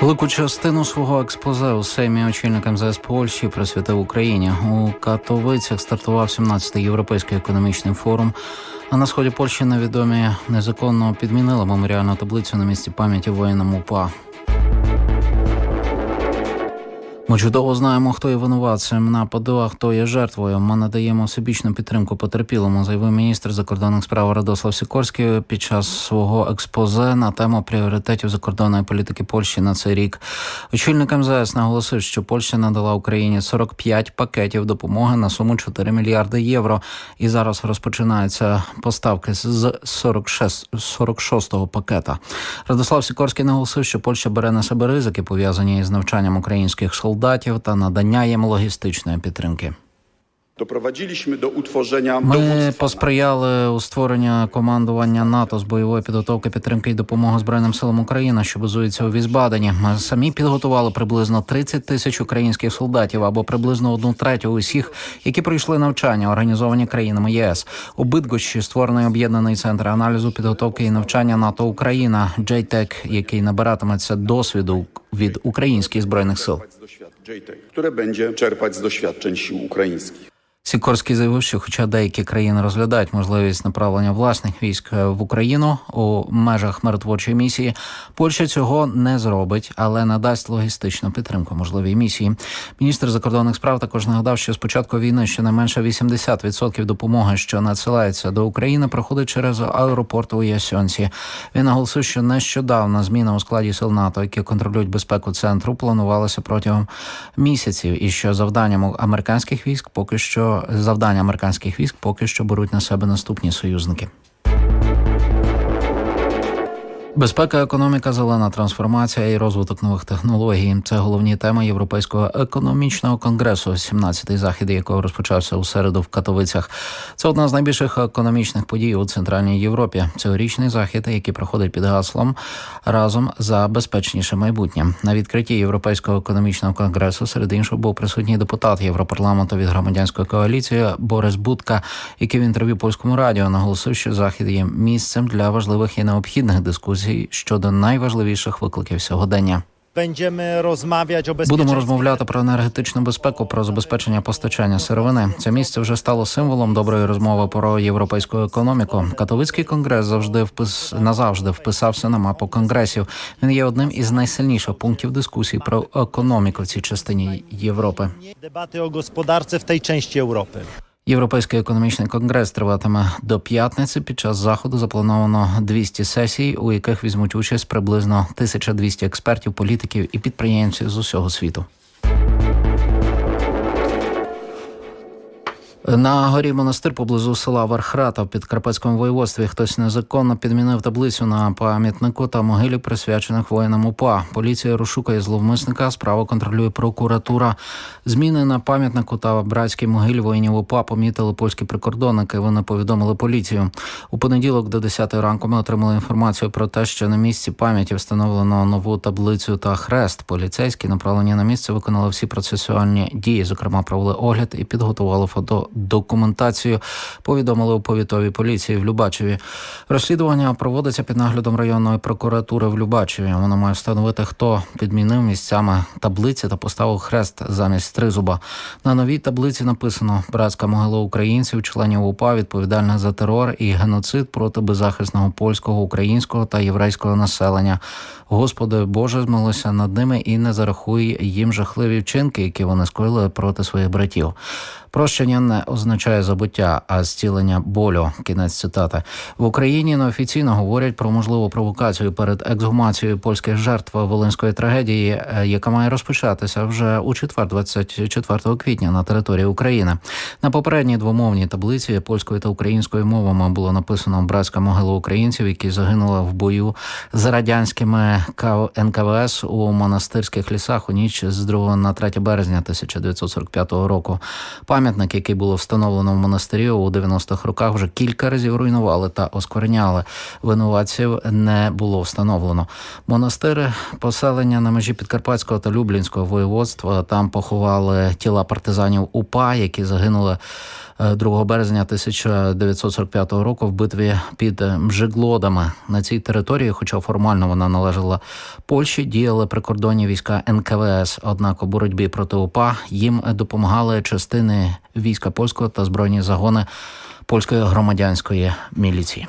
Велику частину свого експозе у Сеймі очільникам ЗС Польщі присвятив Україні. У Катовицях стартував 17-й європейський економічний форум. А на сході Польщі невідомі незаконно підмінили меморіальну таблицю на місці пам'яті воїнам УПА. Ми чудово знаємо, хто є винуватцем нападу, а хто є жертвою. Ми надаємо всебічну підтримку потерпілому, заявив міністр закордонних справ Радослав Сікорський під час свого експозе на тему пріоритетів закордонної політики Польщі на цей рік. Очільник МЗС наголосив, що Польща надала Україні 45 пакетів допомоги на суму 4 мільярди євро. І зараз розпочинаються поставки з 46, 46-го пакета. Радослав Сікорський наголосив, що Польща бере на себе ризики, пов'язані з навчанням українських солдатів та надання їм логістичної підтримки. Ми посприяли у створення командування НАТО з бойової підготовки, підтримки і допомоги збройним силам України, що базується у Візбадені. Ми самі підготували приблизно 30 тисяч українських солдатів або приблизно одну третю усіх, які пройшли навчання, організовані країнами ЄС. У Бидгощі створений об'єднаний центр аналізу підготовки і навчання НАТО Україна JTEC, який набиратиметься досвіду від українських збройних сил. JTEC, które będzie czerpać z doświadczeń sił ukraińskich. Сікорський заявив, що хоча деякі країни розглядають можливість направлення власних військ в Україну у межах миротворчої місії, Польща цього не зробить, але надасть логістичну підтримку можливій місії. Міністр закордонних справ також нагадав, що з початку війни щонайменше 80% допомоги, що надсилається до України, проходить через аеропорт у Ясьонці. Він наголосив, що нещодавно зміна у складі сил НАТО, які контролюють безпеку центру, планувалася протягом місяців, і що завданням американських військ поки що завдання американських військ поки що беруть на себе наступні союзники. Безпека, економіка, зелена трансформація і розвиток нових технологій це головні теми Європейського економічного конгресу, 17-й захід, якого розпочався у середу в Катовицях. Це одна з найбільших економічних подій у центральній Європі. Цьогорічний захід, який проходить під гаслом разом за безпечніше майбутнє. На відкритті Європейського економічного конгресу серед іншого був присутній депутат Європарламенту від громадянської коаліції Борис Будка, який в інтерв'ю польському радіо наголосив, що захід є місцем для важливих і необхідних дискусій щодо найважливіших викликів сьогодення. Будемо розмовляти про енергетичну безпеку, про забезпечення постачання сировини. Це місце вже стало символом доброї розмови про європейську економіку. Катовицький конгрес завжди впис назавжди вписався на мапу конгресів. Він є одним із найсильніших пунктів дискусій про економіку в цій частині Європи. Debaty o gospodarce w tej części Europy. Європейський економічний конгрес триватиме до п'ятниці. Під час заходу заплановано 200 сесій, у яких візьмуть участь приблизно 1200 експертів, політиків і підприємців з усього світу. На горі монастир поблизу села Вархрата в Підкарпатському воєводстві хтось незаконно підмінив таблицю на пам'ятнику та могилі, присвячених воїнам УПА. Поліція розшукує зловмисника. Справу контролює прокуратура. Зміни на пам'ятнику та братській могилі воїнів УПА помітили польські прикордонники. Вони повідомили поліцію. У понеділок до 10 ранку ми отримали інформацію про те, що на місці пам'яті встановлено нову таблицю та хрест. Поліцейські направлені на місце виконали всі процесуальні дії, зокрема провели огляд і підготували фотодокументацію. Повідомили у повітовій поліції в Любачеві. Розслідування проводиться під наглядом районної прокуратури в Любачеві. Воно має встановити, хто підмінив місцями таблиці та поставив хрест замість тризуба. На новій таблиці написано братська могила українців, членів УПА, відповідальних за терор і геноцид проти беззахисного польського, українського та єврейського населення. Господи Боже, змилися над ними і не зарахуй їм жахливі вчинки, які вони скоїли проти своїх братів. Прощення не означає забуття, а зцілення болю. Кінець цитати в Україні неофіційно говорять про можливу провокацію перед ексгумацією польських жертв волинської трагедії, е, яка має розпочатися вже у четвер, 24 квітня на території України. На попередній двомовній таблиці польською та українською мовами було написано братська могила українців, які загинули в бою з радянськими НКВС у монастирських лісах у ніч з 2 на 3 березня 1945 року. Пам'ятник, який було встановлено в монастирі у 90-х роках, вже кілька разів руйнували та оскверняли. Винуватців не було встановлено. Монастири поселення на межі Підкарпатського та Люблінського воєводства. Там поховали тіла партизанів УПА, які загинули. Е, 2 березня 1945 року в битві під е, Мжиглодами на цій території, хоча формально вона належала Польщі, діяли прикордонні війська НКВС. Однак у боротьбі проти УПА їм допомагали частини війська польського та збройні загони польської громадянської міліції.